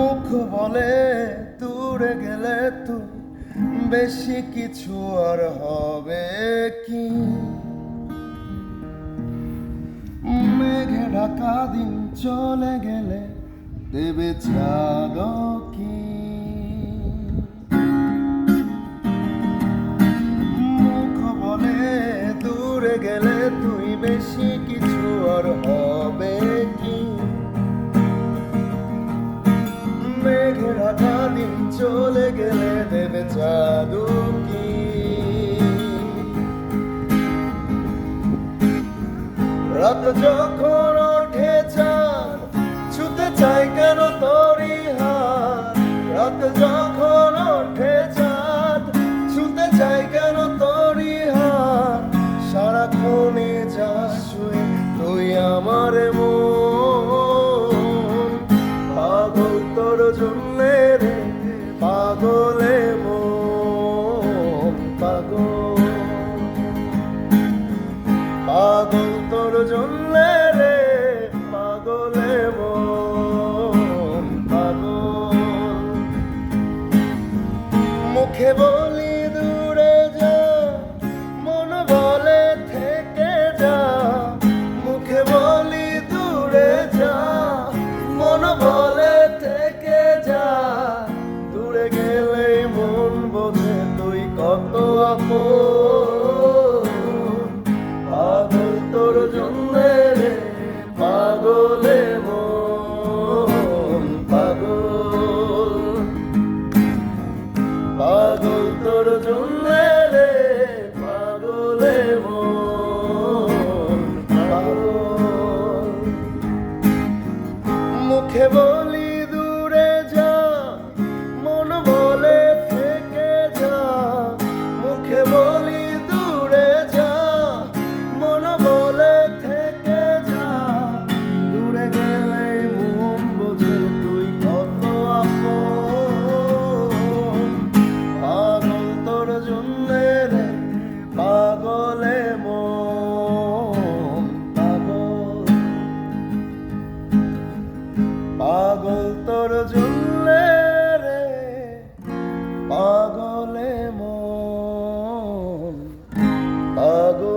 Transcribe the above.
মুখ বলে, দূরে গেলে তো বেশি কিছু আর হবে কি? মেঘে ঢাকা দিন চলে গেলে দেবে চাঁদ কি? মুখ বলে, দূরে গেলে তুই বেশি কিছু আর হবে ঢাকা দিন চলে গেলে দেবে জাদু কি? রাত যখন ওঠে চাঁদ তোর জন্যে রে পাগলে মন, পাগল। মুখে বলি দূরে যা, মন বলে থেকে যা। মুখে বলি দূরে যা, মন বলে থেকে যা। দূরে গেলেই মন বোঝে তুই কত আপন। জন্যে রে পাগলে মন পাগল। পাগল তোর জন্যে রে পাগলে মন পাগল। মুখে বলি পাগলে মন পাগল